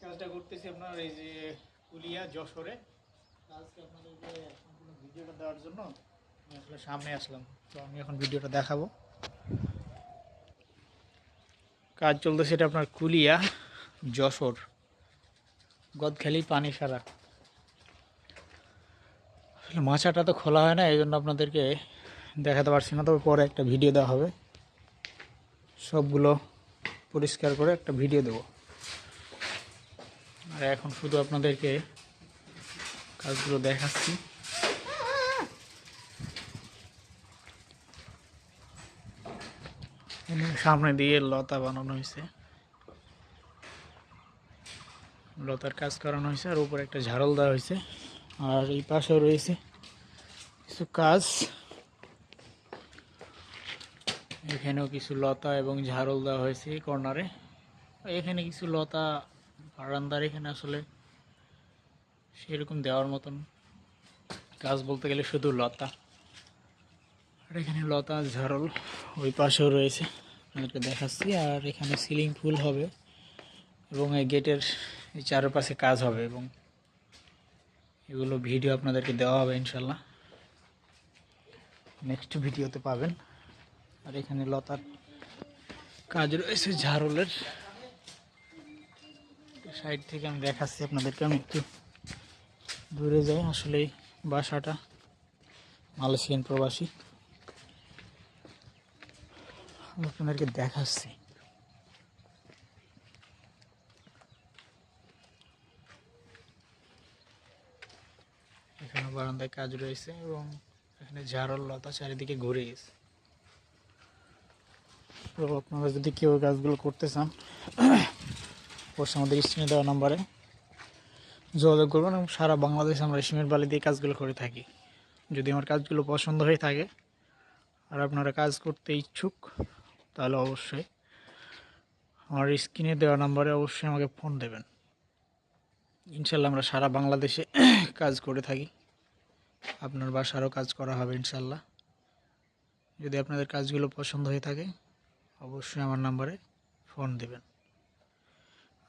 কাজটা করতেছি আপনার এই যে কুলিয়া যশোরে। আজকে ভিডিওটা দেওয়ার জন্য আমি আসলে সামনে আসলাম। তো আমি এখন ভিডিওটা দেখাবো। কাজ চলতেছে এটা আপনার কুলিয়া যশোর গদখালি পানি সারা আসলে মাছাটা তো খোলা হয় না এই জন্য আপনাদেরকে দেখাতে পারছি না, তবে পরে একটা ভিডিও দেওয়া হবে। সবগুলো পরিষ্কার করে একটা ভিডিও দেব। আর এখন শুধু আপনাদেরকে কাজগুলো দেখাচ্ছি। সামনে দিয়ে লতা বানানো হয়েছে। লতার কাজ করানো হয়েছে আর উপরে একটা ঝাড়ল দেওয়া হয়েছে। আর এই পাশেও রয়েছে কিছু কাজ। এখানেও কিছু লতা এবং ঝাড়ল দেওয়া হয়েছে এই কর্নারে। এখানে কিছু লতা বারান্দার এখানে আসলে সেরকম দেওয়ার মতন কাজ বলতে গেলে শুধু লতা। আর এখানে লতা, ঝাড়ল ওই পাশেও রয়েছে। আপনাদেরকে দেখাচ্ছি। আর এখানে সিলিং ফুল হবে এবং এই গেটের এই চারপাশে কাজ হবে এবং এগুলো ভিডিও আপনাদেরকে দেওয়া হবে ইনশাল্লাহ। নেক্সট ভিডিওতে পাবেন। আর এখানে লতার কাজ রয়েছে, ঝাড়লের। সাইড থেকে আমি দেখাচ্ছি আপনাদেরকে, আমি একটু দূরে যাই। আসলে বাসাটা মালয়েশিয়ান প্রবাসী। আপনাদেরকে দেখাচ্ছি। এখানে বারান্দায় কাজ রয়েছে এবং এখানে ঝাড়ল লতা চারিদিকে ঘুরে গেছে। তো আপনারা যদি কেউ কাজগুলো করতে চান, অবশ্যই আমাদের স্ক্রিনে দেওয়া নাম্বারে যোগাযোগ করবেন এবং সারা বাংলাদেশে আমরা সিমেন্ট বালি দিয়ে কাজগুলো করে থাকি। যদি আমার কাজগুলো পছন্দ হয়ে থাকে আর আপনারা কাজ করতে ইচ্ছুক, তাহলে অবশ্যই আমার স্ক্রিনে দেওয়া নাম্বারে অবশ্যই আমাকে ফোন দেবেন। ইনশাল্লাহ আমরা সারা বাংলাদেশে কাজ করে থাকি। আপনার বাসারও কাজ করা হবে ইনশাল্লাহ। যদি আপনাদের কাজগুলো পছন্দ হয়ে থাকে অবশ্যই আমার নাম্বারে ফোন দেবেন।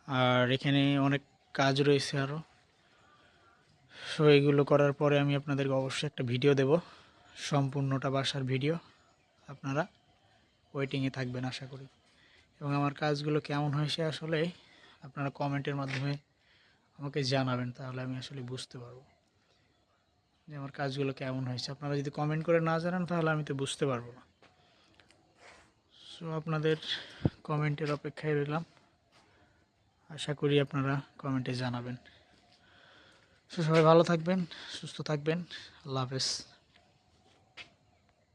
আর এখানে অনেক কাজ রয়েছে আরও সো এগুলো করার পরে আমি আপনাদেরকে অবশ্যই একটা ভিডিও দেব। সম্পূর্ণটা বাসার ভিডিও। আপনারা ওয়েটিংয়ে থাকবেন আশা করি। এবং আমার কাজগুলো কেমন হয়েছে আসলে আপনারা কমেন্টের মাধ্যমে আমাকে জানাবেন, তাহলে আমি আসলে বুঝতে পারব যে আমার কাজগুলো কেমন হয়েছে। আপনারা যদি কমেন্ট করে না জানান, তাহলে আমি তো বুঝতে পারব না। সো আপনাদের কমেন্টের অপেক্ষায় রইলাম। আশা করি আপনারা কমেন্টে জানাবেন। সো সবাই ভালো থাকবেন, সুস্থ থাকবেন। আল্লাহ হাফেজ।